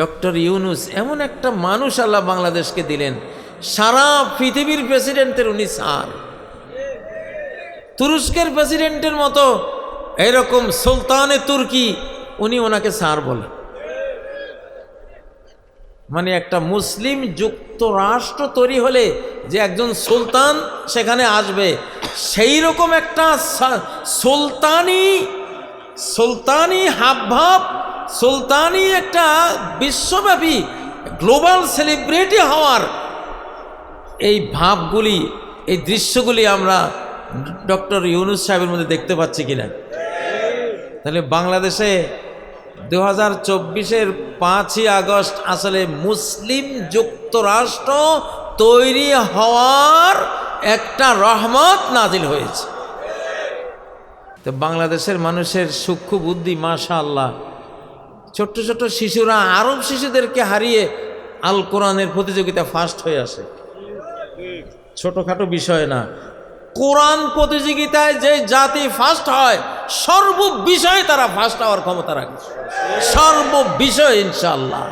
Doctor Yunus এমন একটা মানুষ আল্লাহ বাংলাদেশকে দিলেন। সারা পৃথিবীর প্রেসিডেন্টের উনি স্যার। তুরস্কের প্রেসিডেন্টের মতো এরকম সুলতানে তুর্কি উনি ওনাকে স্যার বলে। মানে একটা মুসলিম যুক্তরাষ্ট্র তৈরি হলে যে একজন সুলতান সেখানে আসবে সেই রকম একটা সুলতানি সুলতানি হাবভাব সুলতানি একটা বিশ্বব্যাপী গ্লোবাল সেলিব্রিটি হওয়ার এই ভাবগুলি, এই দৃশ্যগুলি আমরা ডক্টর ইউনুস সাহেবের মধ্যে দেখতে পাচ্ছি কিনা। তাহলে বাংলাদেশে দু হাজার চব্বিশের পাঁচই আগস্ট আসলে মুসলিম যুক্তরাষ্ট্র তৈরি হওয়ার একটা রহমত নাজিল হয়েছে। তো বাংলাদেশের মানুষের সূক্ষ্ম বুদ্ধি মাশা আল্লাহ ছোট্ট ছোট্ট শিশুরা, আরব শিশুদেরকে হারিয়ে আল কোরআনের প্রতিযোগিতা ফার্স্ট হয়ে আসে। ছোটখাটো বিষয় না। কোরআন প্রতিযোগিতায় যে জাতি ফার্স্ট হয় সর্ব বিষয়ে তারা ফার্স্ট হওয়ার ক্ষমতা রাখে। সর্ব বিষয় ইনশাল্লাহ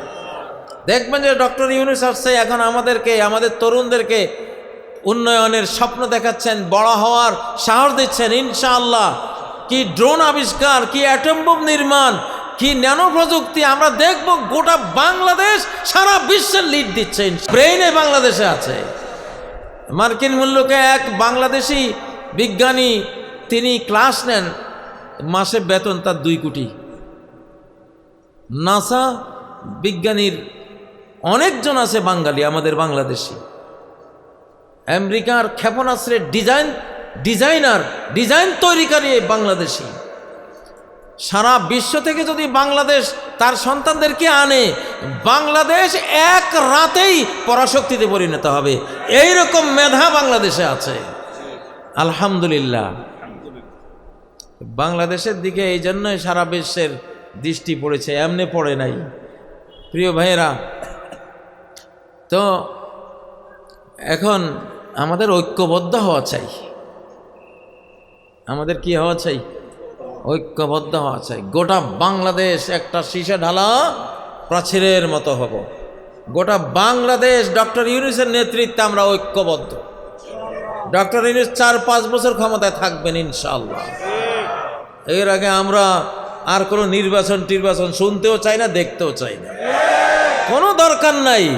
দেখবেন যে ডক্টর ইউনুস আসছে, এখন আমাদেরকে, আমাদের তরুণদেরকে উন্নয়নের স্বপ্ন দেখাচ্ছেন, বড় হওয়ার সাহস দিচ্ছেন, ইনশাআল্লাহ। কি ড্রোন আবিষ্কার, কি অ্যাটম বোম নির্মাণ কি ন্যানো প্রযুক্তি আমরা দেখব গোটা বাংলাদেশ, সারা বিশ্বের লিড দিচ্ছে। ব্রেইনে বাংলাদেশে আছে। মার্কিন মূল্যকে এক বাংলাদেশি বিজ্ঞানী তিনি ক্লাস নেন, মাসে বেতন তার দুই কোটি। নাসা বিজ্ঞানীর অনেকজন আছে বাঙালি, আমাদের বাংলাদেশি। আমেরিকার ক্ষেপণাস্ত্রের ডিজাইন ডিজাইনার ডিজাইন তৈরিকারী বাংলাদেশি। সারা বিশ্ব থেকে যদি বাংলাদেশ তার সন্তানদেরকে আনে, বাংলাদেশ এক রাতেই পরাশক্তিতে পরিণত হবে। এই রকম মেধা বাংলাদেশে আছে। আলহামদুলিল্লাহ। বাংলাদেশের দিকে এই জন্যই সারা বিশ্বের দৃষ্টি পড়েছে, এমনি পড়ে নাই। প্রিয় ভাইয়েরা, তো এখন আমাদের ঐক্যবদ্ধ হওয়া চাই। আমাদের কি হওয়া চাই? ঐক্যবদ্ধ হওয়া চাই গোটা বাংলাদেশ একটা শীষে ঢালা প্রাচীরের মতো হব। গোটা বাংলাদেশ ডক্টর ইউনুসের নেতৃত্বে আমরা ঐক্যবদ্ধ। ডক্টর ইউনুস চার, পাঁচ বছর ক্ষমতায় থাকবেন ইনশাল্লাহ এর আগে আমরা আর কোনো নির্বাচন টির্বাচন শুনতেও চাই না, দেখতেও চাই না। কোনো দরকার নাই।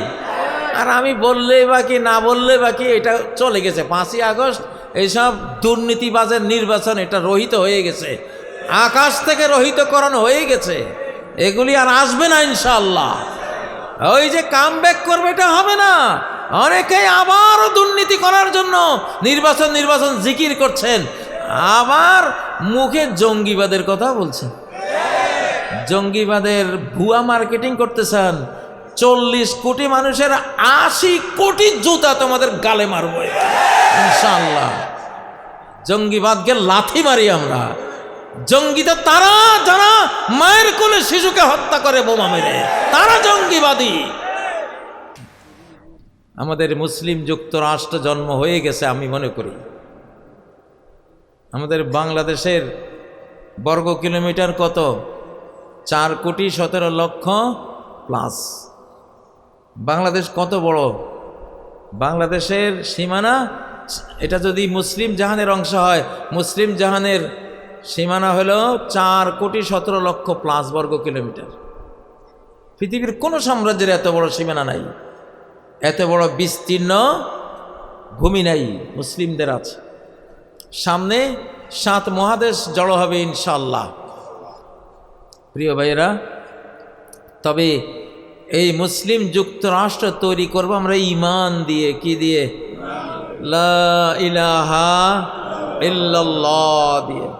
আর আমি বললে বাকি না বললে বাকি এটা চলে গেছে। পাঁচই আগস্ট, এইসব দুর্নীতিবাজের নির্বাচন, এটা রহিত হয়ে গেছে। আকাশ থেকে রহিতকরণ হয়ে গেছে। এগুলি আর আসবে না ইনশাল্লাহ ওই যে কাম ব্যাক করবে, এটা হবে না। অনেকেই আবারও দুর্নীতি করার জন্য নির্বাচন নির্বাচন জিকির করছেন। আবার মুখে জঙ্গিবাদের কথা বলছেন। জঙ্গিবাদের ভুয়া মার্কেটিং করতেছেন। চল্লিশ কোটি মানুষের আশি কোটি জুতা তোমাদের গালে মারব। ইনশাল্লাহ জঙ্গিবাদকে লাথি মারি আমরা। জঙ্গি তারা যারা মায়ের কোলে শিশুকে হত্যা করে বোমা মেরে, তারা জঙ্গিবাদী। আমাদের মুসলিম যুক্তরাষ্ট্র জন্ম হয়ে গেছে আমি মনে করি। আমাদের বাংলাদেশের বর্গ কিলোমিটার কত? চার কোটি সতেরো লক্ষ প্লাস। বাংলাদেশ কত বড়? বাংলাদেশের সীমানা, এটা যদি মুসলিম জাহানের অংশ হয়, মুসলিম জাহানের সীমানা হলো চার কোটি সতেরো লক্ষ প্লাস বর্গ কিলোমিটার। পৃথিবীর কোনো সাম্রাজ্যের এত বড় সীমানা নাই। এত বড় বিস্তীর্ণ ভূমি নাই, মুসলিমদের আছে। সামনে সাত মহাদেশ জড়ো হবে ইনশাল্লাহ প্রিয় ভাইয়েরা, তবে এই মুসলিম যুক্তরাষ্ট্র তৈরি করব আমরা ইমান দিয়ে, কি দিয়ে? লা ইলাহা ইল্লাল্লাহ দিয়ে।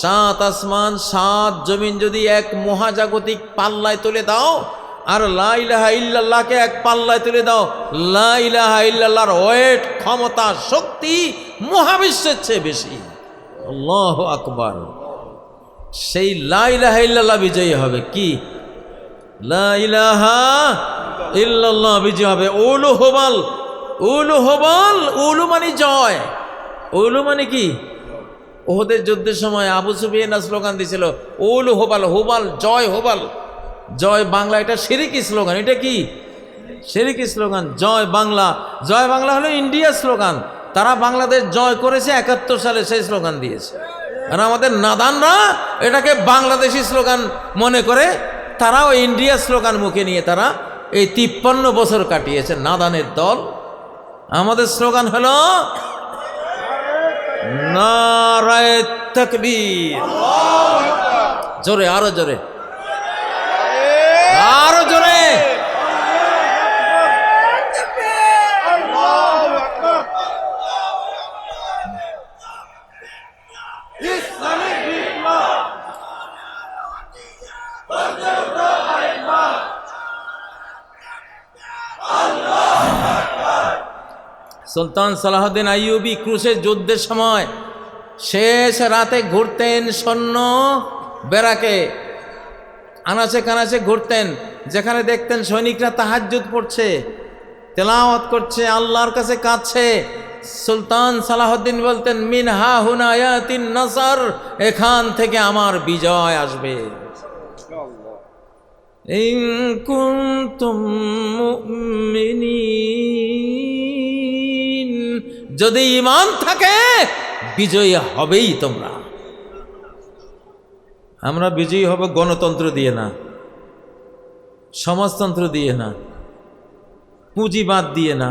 সাত আসমান, সাত জমিন যদি এক মহাজাগতিক পাল্লায় তুলে দাও, আর লা ইলাহা ইল্লাল্লাহকে এক পাল্লায় তুলে দাও, লা ইলাহা ইল্লাল্লাহর ওয়েট, ক্ষমতা, শক্তি মহাবিশ্বের চেয়ে বেশি। আল্লাহ আকবার। সেই লা ইলাহা ইল্লাল্লাহ বিজয়ী হবে কি? লা ইলাহা ইল্লাল্লাহ বিজয়ী হবে। উলু হবাল উলু হবাল, উলু মানে জয়। উলু মানে কি? ওহদের যুদ্ধের সময় আবু সুফিয়ানা স্লোগান দিয়েছিল উলু হোবাল হোবাল, জয় হোবাল। জয় বাংলা, এটা সিরিকি স্লোগান। এটা কি? সিরিকি স্লোগান, জয় বাংলা। জয় বাংলা হলো ইন্ডিয়া স্লোগান। তারা বাংলাদেশ জয় করেছে একাত্তর সালে, সেই স্লোগান দিয়েছে। আর আমাদের নাদানরা এটাকে বাংলাদেশি স্লোগান মনে করে, তারাও ইন্ডিয়া স্লোগান মুখে নিয়ে তারা এই তিপ্পান্ন বছর কাটিয়েছে নাদানের দল। আমাদের স্লোগান হলো নারায় তকবীর। জোরে আরও জোরে। সুলতান সালাহদ্দিন আইয়ুবি ক্রুশের যুদ্ধের সময় শেষ রাতে ঘুরতেন সৈন্য বেড়াকে। আনাচে কানাচে ঘুরতেন, যেখানে দেখতেন সৈনিকরা তাহাজ্জুদ পড়ছে, তেলাওয়াত করছে, আল্লাহর কাছে কাঁদছে। সুলতান সালাহদ্দিন বলতেন মিন হা হুনায়াতিন নাসার, এখান থেকে আমার বিজয় আসবে। ইন কুনতুম যদি ইমান থাকে, বিজয়ী হবেই তোমরা। আমরা বিজয়ী হব গণতন্ত্র দিয়ে না, সমাজতন্ত্র দিয়ে না, পুঁজিবাদ দিয়ে না,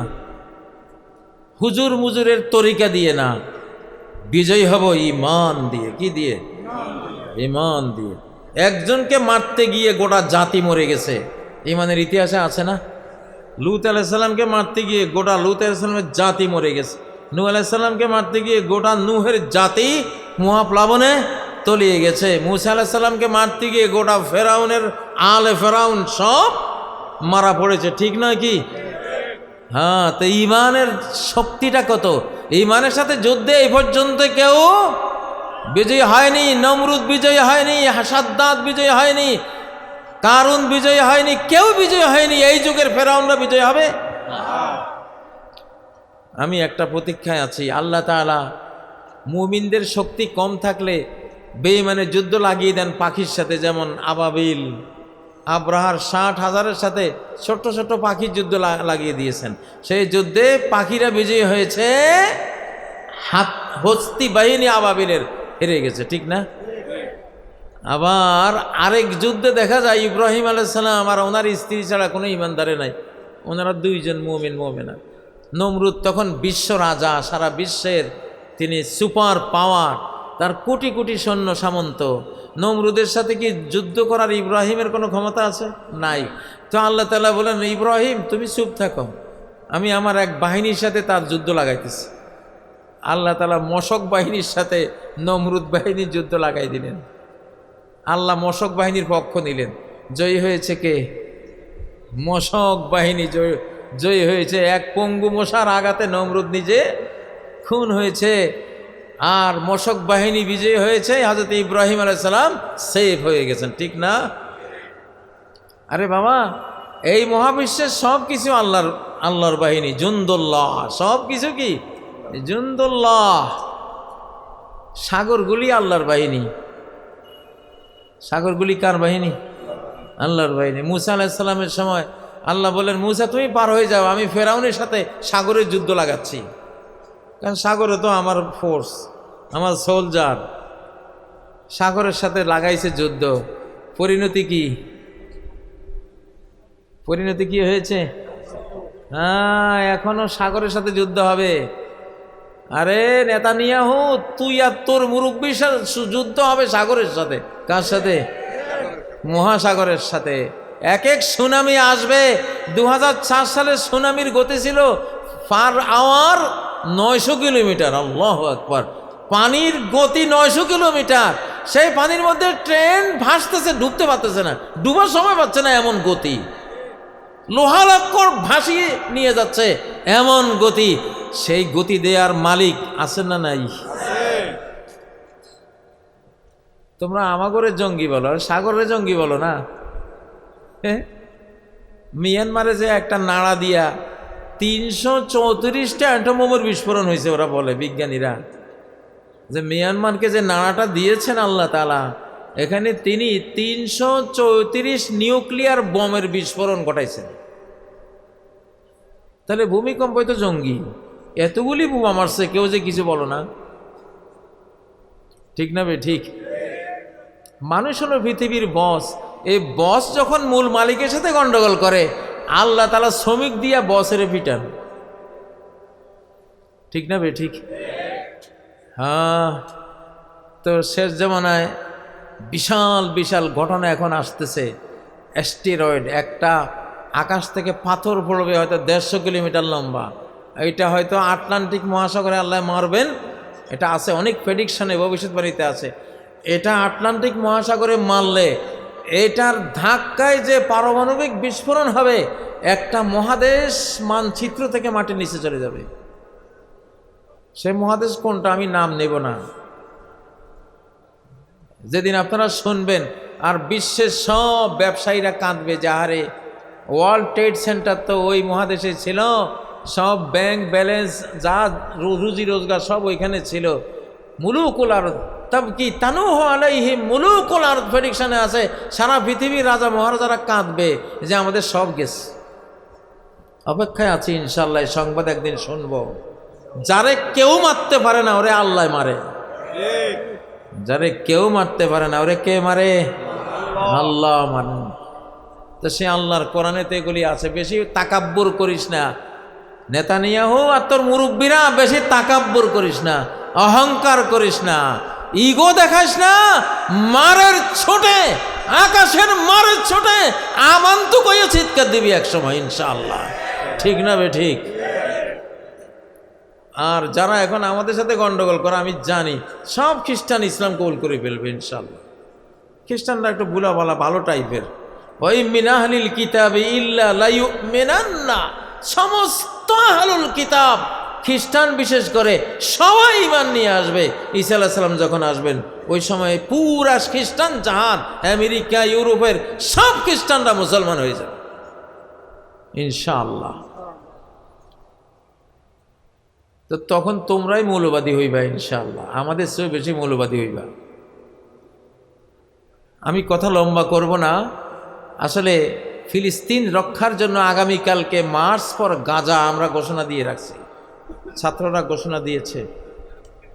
হুজুর মুজুরের তরিকা দিয়ে না, বিজয়ী হব ইমান দিয়ে। কি দিয়ে? ইমান দিয়ে। একজনকে মারতে গিয়ে গোটা জাতি মরে গেছে। ইমানের ইতিহাসে আছে না? লুত আলাইসাল্লামকে মারতে গিয়ে গোটা লুত আলাইসাল্লামের জাতি মরে গেছে। নূ আলাইসাল্লামকে মারতে গিয়ে গোটা নুহের জাতি মহাপ্লাবনে তলিয়ে গেছে। মুসা আলাহিসাল্লামকে মারতে গিয়ে গোটা ফেরাউনের আলে ফেরাউন সব মারা পড়েছে। ঠিক নয় কি? হ্যাঁ তো ইমানের শক্তিটা কত? ইমানের সাথে যুদ্ধে এই পর্যন্ত কেউ বিজয়ী হয়নি, নমরুদ বিজয়ী হয়নি হাসাদ্দাত বিজয়ী হয়নি, কারুন বিজয়ী হয়নি, কেউ বিজয়ী হয়নি। এই যুগের ফেরাউনরা বিজয়ী হবে? আমি একটা প্রতীক্ষায় আছি, আল্লাহ তাআলা মুমিনদের শক্তি কম থাকলে বেইমানের যুদ্ধ লাগিয়ে দেন পাখির সাথে, যেমন আবাবিল। আব্রাহার ষাট হাজারের সাথে ছোট্ট ছোট্ট পাখির যুদ্ধ লাগিয়ে দিয়েছেন। সেই যুদ্ধে পাখিরা বিজয়ী হয়েছে, হাত, হস্তি বাহিনী আবাবিলের হেরে গেছে, ঠিক না? আবার আরেক যুদ্ধে দেখা যায়, ইব্রাহিম আলাইসালাম আর ওনার স্ত্রী ছাড়া কোনো ইমানদারে নাই। ওনারা দুইজন মোমেন, মোমেনা। নমরুদ তখন বিশ্ব রাজা, সারা বিশ্বের তিনি সুপার পাওয়ার, তার কোটি কোটি সৈন্য সামন্ত। নমরুদের সাথে কি যুদ্ধ করার ইব্রাহিমের কোনো ক্ষমতা আছে? নাই। তো আল্লাহ তালা বলেন, ইব্রাহিম, তুমি চুপ থাকো। আমি আমার এক বাহিনীর সাথে তার যুদ্ধ লাগাইতেছি। আল্লাহ তালা মশক বাহিনীর সাথে নমরুদ বাহিনীর যুদ্ধ লাগাই দিলেন। আল্লাহ মশক বাহিনীর পক্ষ নিলেন। জয়ী হয়েছে কে? মশক বাহিনী জয় জয়ী হয়েছে। এক পঙ্গু মশার আঘাতে নমরুদ নিজে খুন হয়েছে। আর মশক বাহিনী বিজয়ী হয়েছে। হাজরত ইব্রাহিম আলাইসালাম সেফ হয়ে গেছেন, ঠিক না? আরে বাবা, এই মহাবিশ্বের সব কিছু আল্লাহর আল্লাহর বাহিনী। জুন্দুল্লাহ সব কিছু কি? জুন্দুল্লাহ। সাগরগুলি আল্লাহর বাহিনী। সাগরগুলি কার বাহিনী? আল্লাহর বাহিনী। মুসা আলাহিসাল্লামের সময় আল্লাহ বলেন, মুসা, তুমি পার হয়ে যাও, আমি ফেরাউনের সাথে সাগরের যুদ্ধ লাগাচ্ছি। কারণ সাগরে তো আমার ফোর্স আমার সোলজার সাগরের সাথে লাগাইছে যুদ্ধ। পরিণতি কি? পরিণতি কি হয়েছে? হ্যাঁ এখনও সাগরের সাথে যুদ্ধ হবে। আরে, নেতানিয়াহু, তুই আর তোর মুরব্বীর যুদ্ধ হবে সাগরের সাথে। কার সাথে? মহাসাগরের সাথে। এক এক সুনামি আসবে। দু সালের সুনামির গতি ছিল পার আওয়ার নয়শো কিলোমিটার। আল্লাহ আকবর। পানির গতি নয়শো কিলোমিটার। সেই পানির মধ্যে ট্রেন ভাসতেছে, ডুবতে পারতেছে না। ডুবার সময় পাচ্ছে না এমন গতি। লোহালক্কর ভাসিয়ে নিয়ে যাচ্ছে এমন গতি। সেই গতি দেওয়ার মালিক আছে না নাই? তোমরা আমাগরের জঙ্গি বলো, আর সাগরে জঙ্গি বলো না? মিয়ানমারে যে একটা নাড়া দিয়া তিনশো চৌত্রিশটা অ্যাটমোমের বিস্ফোরণ হয়েছে, ওরা বলে, বিজ্ঞানীরা। যে মিয়ানমারকে যে নাড়াটা দিয়েছেন আল্লাহ তালা এখানে তিনি তিনশো চৌত্রিশ নিউক্লিয়ার বোমের বিস্ফোরণ ঘটাইছেন। তাহলে ভূমিকম্পই তো জঙ্গি। এতগুলি বোমা মারছে, কেউ যে কিছু বলো না। ঠিক না বে, ঠিক? মানুষ হলো পৃথিবীর বস। এই বস যখন মূল মালিকের সাথে গন্ডগোল করে, আল্লাহ তালা শ্রমিক দিয়া বসের পিটান। ঠিক না বে, ঠিক? হ্যাঁ তো শেষ জমানায় বিশাল বিশাল ঘটনা এখন আসতেছে। অ্যাস্টেরয়েড একটা আকাশ থেকে পাথর পড়বে হয়তো দেড়শো কিলোমিটার লম্বা। এইটা হয়তো আটলান্টিক মহাসাগরে আল্লাহ মারবেন। এটা আছে, অনেক প্রেডিকশনে ভবিষ্যৎবাণীতে আছে। এটা আটলান্টিক মহাসাগরে মারলে এটার ধাক্কায় যে পারমাণবিক বিস্ফোরণ হবে, একটা মহাদেশ মানচিত্র থেকে মাটির নিচে চলে যাবে। সে মহাদেশ কোনটা আমি নাম নেব না। যেদিন আপনারা শুনবেন, আর বিশ্বের সব ব্যবসায়ীরা কাঁদবে যাহারে ওয়ার্ল্ড ট্রেড সেন্টার তো ওই মহাদেশে ছিল। সব ব্যাংক ব্যালেন্স, যা রুজি রোজগার সব ওইখানে ছিল। মুলুকুল আর তব কি তানু আলাইহি মুলুকুল আর প্রেডিকশনে আছে, সারা পৃথিবীর রাজা মহারাজারা কাঁদবে যে আমাদের সব গেছে। অপেক্ষায় আছি ইনশাল্লাহ সংবাদ একদিন শুনব। যারে কেউ মারতে পারে না, ওরে আল্লাহ মারে। যারে কেউ মারতে পারে না, ওরে কে মারে? আল্লাহ মারেন। তো সে আল্লাহর কোরআনেতে এগুলি আছে, বেশি তাকাব্বুর করিস না। নেতানিয়াহু আর তোর মুরব্বীরা বেশি তাকাব্বুর করিস না, অহংকার করিস না। ইগো দেখাস না, মারের ছোটে, আকাশের মারের ছোটে আমান্তু কইয়ে চিৎকার দিবি এক সময়, ইনশাআল্লাহ। ঠিক না বে, ঠিক? আর যারা এখন আমাদের সাথে গন্ডগোল করে, আমি জানি, সব খ্রিস্টান ইসলাম কবুল করে ফেলবে ইনশাল্লাহ খ্রিস্টানরা একটু বুলা বলা ভালো টাইপের। ওই মিনাহলিল কিতাবে ইল্লা লাইউ মেনান্না সমস্ত আহলুল কিতাব খ্রিস্টান বিশেষ করে সবাই ইমান নিয়ে আসবে। ঈসা আলাহ সাল্লাম যখন আসবেন, ওই সময় পুরা খ্রিস্টান, জাহান, আমেরিকা, ইউরোপের সব খ্রিস্টানরা মুসলমান হয়ে যাবে। ইনশাআল্লাহ। তো তখন তোমরাই মৌলবাদী হইবা ইনশাল্লাহ আমাদের চেয়েও বেশি মৌলবাদী হইবা। আমি কথা লম্বা করব না। আসলে ফিলিস্তিন রক্ষার জন্য আগামীকালকে মার্চ পর গাজা আমরা ঘোষণা দিয়ে রাখছি। ছাত্ররা ঘোষণা দিয়েছে।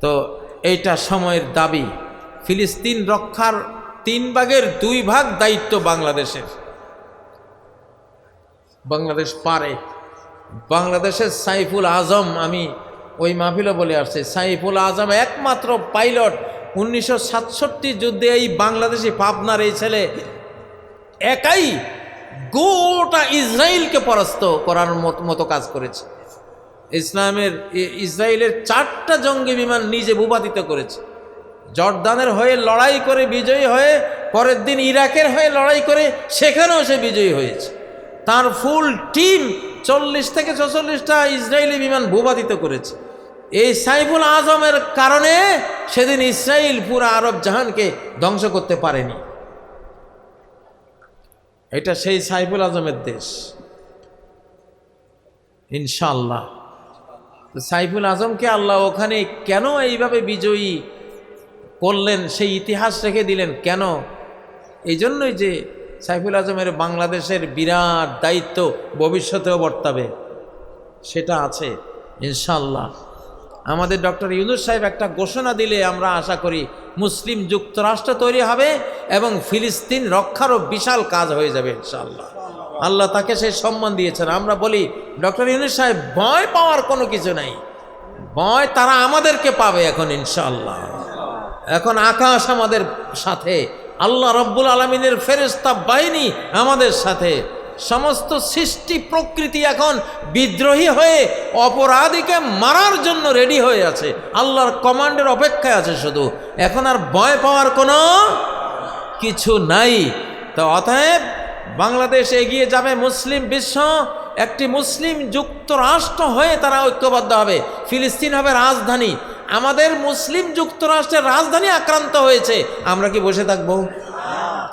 তো এইটা সময়ের দাবি। ফিলিস্তিন রক্ষার তিন ভাগের দুই ভাগ দায়িত্ব বাংলাদেশের। বাংলাদেশ পারে। বাংলাদেশের সাইফুল আজম, আমি ওই মাহফিলও বলে আসছে, সাইফুল আজম একমাত্র পাইলট। উনিশশো সাতষট্টি যুদ্ধে এই বাংলাদেশি পাবনার এই ছেলে একাই গোটা ইসরায়েলকে পরাস্ত করার মত- মতো কাজ করেছে। ইসলামের ইসরায়েলের চারটা জঙ্গি বিমান নিজে ভূপাতিত করেছে। জর্দানের হয়ে লড়াই করে বিজয়ী হয়ে, পরের দিন ইরাকের হয়ে লড়াই করে সেখানেও সে বিজয়ী হয়েছে। তার ফুল টিম চল্লিশ থেকে ছচল্লিশটা ইসরায়েলি বিমান ভূপাতিত করেছে। এই সাইফুল আজমের কারণে সেদিন ইসরায়েল পুরো আরব জাহানকে ধ্বংস করতে পারেনি। এটা সেই সাইফুল আজমের দেশ। ইনশাল্লাহ সাইফুল আজমকে আল্লাহ ওখানে কেন এইভাবে বিজয়ী করলেন, সেই ইতিহাস রেখে দিলেন কেন? এই জন্যই যে সাইফুল আজমের বাংলাদেশের বিরাট দায়িত্ব ভবিষ্যতেও বর্তাবে, সেটা আছে ইনশাল্লাহ আমাদের ডক্টর ইউনুস সাহেব একটা ঘোষণা দিলে আমরা আশা করি মুসলিম যুক্তরাষ্ট্র তৈরি হবে এবং ফিলিস্তিন রক্ষারও বিশাল কাজ হয়ে যাবে ইনশাল্লাহ আল্লাহ তাকে সেই সম্মান দিয়েছেন। আমরা বলি, ডক্টর ইউনুস সাহেব, ভয় পাওয়ার কোনো কিছু নাই। ভয় তারা আমাদেরকে পাবে এখন ইনশাল্লাহ এখন আকাশ আমাদের সাথে, আল্লাহ রব্বুল আলমিনের ফেরেস্তা বাহিনী আমাদের সাথে। সমস্ত সৃষ্টি প্রকৃতি এখন বিদ্রোহী হয়ে, অপরাধীকে মারার জন্য রেডি হয়ে আছে। আল্লাহর কমান্ডের অপেক্ষায় আছে শুধু। এখন আর ভয় পাওয়ার কোনো কিছু নাই। তো অতএব বাংলাদেশ এগিয়ে যাবে মুসলিম বিশ্ব, একটি মুসলিম যুক্তরাষ্ট্র হয়ে তারা ঐক্যবদ্ধ হবে। ফিলিস্তিন হবে রাজধানী। আমাদের মুসলিম যুক্তরাষ্ট্রের রাজধানী আক্রান্ত হয়েছে। আমরা কি বসে থাকব?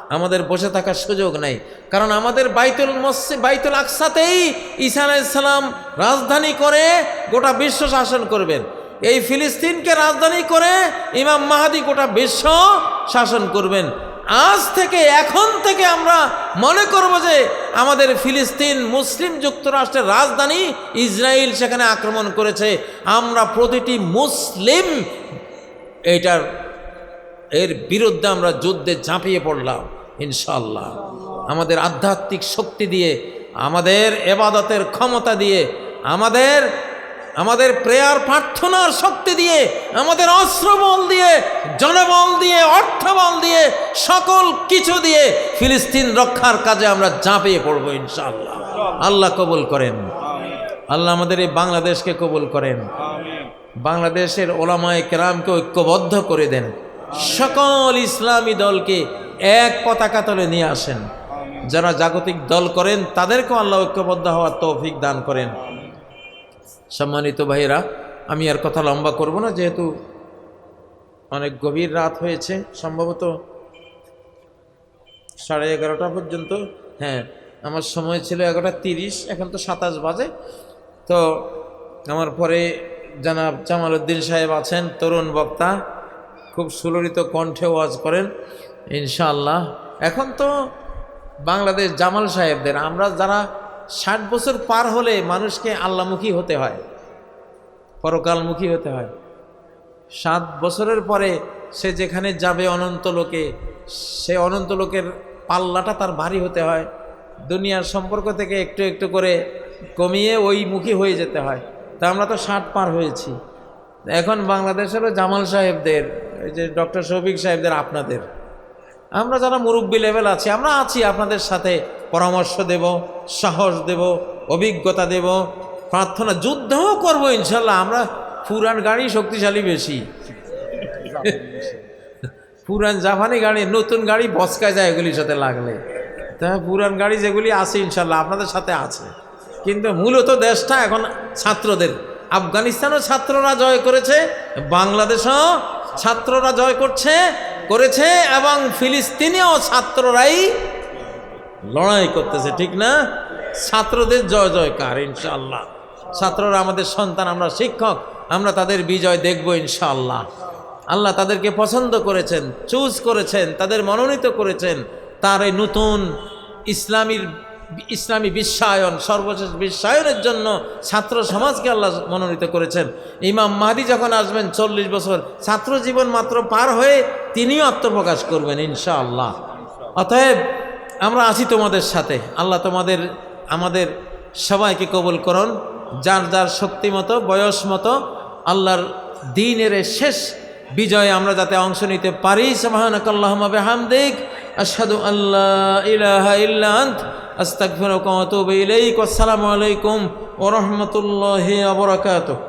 আমাদের বসে থাকার সুযোগ নেই। কারণ আমাদের বাইতুল মসজিদ, বাইতুল আকসাতেই ঈসা আলাইসালাম রাজধানী করে গোটা বিশ্ব শাসন করবেন। এই ফিলিস্তিনকে রাজধানী করে ইমাম মাহাদি গোটা বিশ্ব শাসন করবেন। আজ থেকে, এখন থেকে আমরা মনে করব যে আমাদের ফিলিস্তিন মুসলিম যুক্তরাষ্ট্রের রাজধানী ইসরায়েল সেখানে আক্রমণ করেছে। আমরা প্রতিটি মুসলিম এইটার, এর বিরুদ্ধে আমরা যুদ্ধে ঝাঁপিয়ে পড়লাম ইনশাল্লাহ আমাদের আধ্যাত্মিক শক্তি দিয়ে, আমাদের এবাদতের ক্ষমতা দিয়ে, আমাদের আমাদের প্রেয়ার প্রার্থনার শক্তি দিয়ে, আমাদের অস্ত্রবল দিয়ে জনবল দিয়ে অর্থবল দিয়ে, সকল কিছু দিয়ে ফিলিস্তিন রক্ষার কাজে আমরা ঝাঁপিয়ে পড়ব ইনশাল্লাহ আল্লাহ কবুল করেন। আল্লাহ আমাদের এই বাংলাদেশকে কবুল করেন। বাংলাদেশের ওলামায় কেরামকে ঐক্যবদ্ধ করে দেন। সকল ইসলামী দলকে এক পতাকা তলে নিয়ে আসেন। যারা জাগতিক দল করেন, তাদেরকেও আল্লাহ ঐক্যবদ্ধ হওয়ার তৌফিক দান করেন। সম্মানিত ভাইরা আমি আর কথা লম্বা করব না, যেহেতু অনেক গভীর রাত হয়েছে, সম্ভবত সাড়ে এগারোটা পর্যন্ত। হ্যাঁ আমার সময় ছিল এগারোটা তিরিশ, এখন তো সাতাশ বাজে। তো আমার পরে জানাব জামালউদ্দিন সাহেব আছেন, তরুণ বক্তা, খুব সুললিত কণ্ঠে ওয়াজ করেন, ইনশাআল্লাহ। এখন তো বাংলাদেশ জামাল সাহেবদের, আমরা যারা ষাট বছর পার হলে মানুষকে আল্লামুখী হতে হয়, পরকালমুখী হতে হয়। সাত বছরের পরে সে যেখানে যাবে অনন্ত লোকে, সে অনন্ত লোকের পাল্লাটা তার ভারী হতে হয়। দুনিয়ার সম্পর্ক থেকে একটু একটু করে কমিয়ে ওই মুখী হয়ে যেতে হয়। তা আমরা তো ষাট পার হয়েছি। এখন বাংলাদেশেরও জামাল সাহেবদের, এই যে ডক্টর শফিক সাহেবদের আপনাদের। আমরা যারা মুরব্বী লেভেল আছি, আমরা আছি আপনাদের সাথে। পরামর্শ দেব, সাহস দেব, অভিজ্ঞতা দেব। প্রার্থনা যুদ্ধও করব ইনশাল্লাহ, আমরা পুরান গাড়ি শক্তিশালী বেশি। পুরান জাপানি গাড়ি নতুন গাড়ি বসকায় যায় এগুলির সাথে লাগলে। তা পুরান গাড়ি যেগুলি আছে ইনশাল্লাহ আপনাদের সাথে আছে। কিন্তু মূলত দেশটা এখন ছাত্রদের। আফগানিস্তানও ছাত্ররা জয় করেছে, বাংলাদেশও ছাত্ররা জয় করছে, করেছে এবং ফিলিস্তিনেও ছাত্ররাই লড়াই করতেছে, ঠিক না? ছাত্রদের জয়, জয়কার ইনশাল্লাহ ছাত্ররা আমাদের সন্তান, আমরা শিক্ষক, আমরা তাদের বিজয় দেখব ইনশাল্লাহ আল্লাহ তাদেরকে পছন্দ করেছেন চুজ করেছেন, তাদের মনোনীত করেছেন। তার এই নতুন ইসলামীর, ইসলামী বিশ্বায়ন, সর্বশেষ বিশ্বায়নের জন্য ছাত্র সমাজকে আল্লাহ মনোনীত করেছেন। ইমাম মাহাদি যখন আসবেন চল্লিশ বছর ছাত্র জীবন মাত্র পার হয়ে তিনিও আত্মপ্রকাশ করবেন, ইনশাআল্লাহ। অতএব আমরা আছি তোমাদের সাথে। আল্লাহ তোমাদের, আমাদের সবাইকে কবুল করুন। যার যার শক্তি মতো, বয়স মতো, আল্লাহর দিনের শেষ বিজয়ে আমরা যাতে অংশ নিতে পারি। সুবহানাকাল্লাহুম্মা বিহামদিক। আশহাদু আল্লা ইলাহা ইল্লা আন্ত। আস্তাগফিরুকা ওয়া আতুবু ইলাইক। আসসালামু আলাইকুম ওয়া রাহমাতুল্লাহি ওয়া